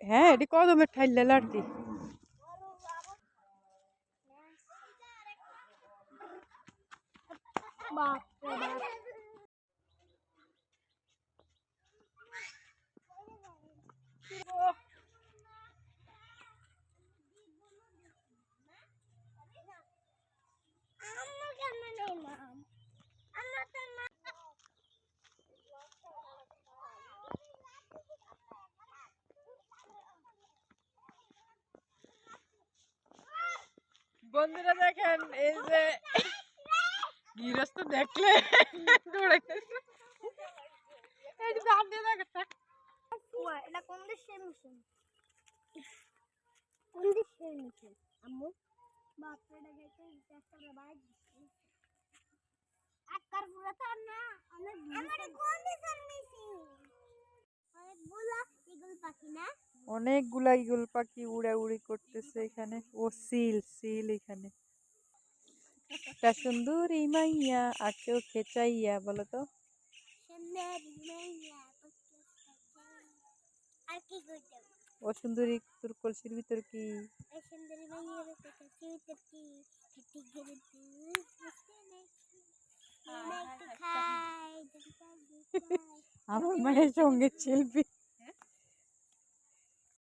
হ্যাঁ এটি কদমের ঠাইলে লাড়তি? বন্ধুরা দেখেন, এই যে গৃহস্থ দেখলে দৌড়ে গেছে। এই যে হাত দিয়ে দেখাচ্ছে। এটা কোন দেশের কোন মিশন আম্মু একটা তো না, অনেক আমারে কোন দেশের মিশন অনেকগুলা ইগল পাখি না অনেকগুলা ইগল পাখি উড়া উড়ি করতেছে এখানে। ও সিল সিল এখানে। একটা সুন্দরী মাইয়া আর কেউ খেচাইয়া বলো তো? সুন্দর মেয়া আর কি করতে ও সুন্দরী তোর কলসির ভিতর কি? একটু খাই আমার মায়ের সঙ্গে শিল্পী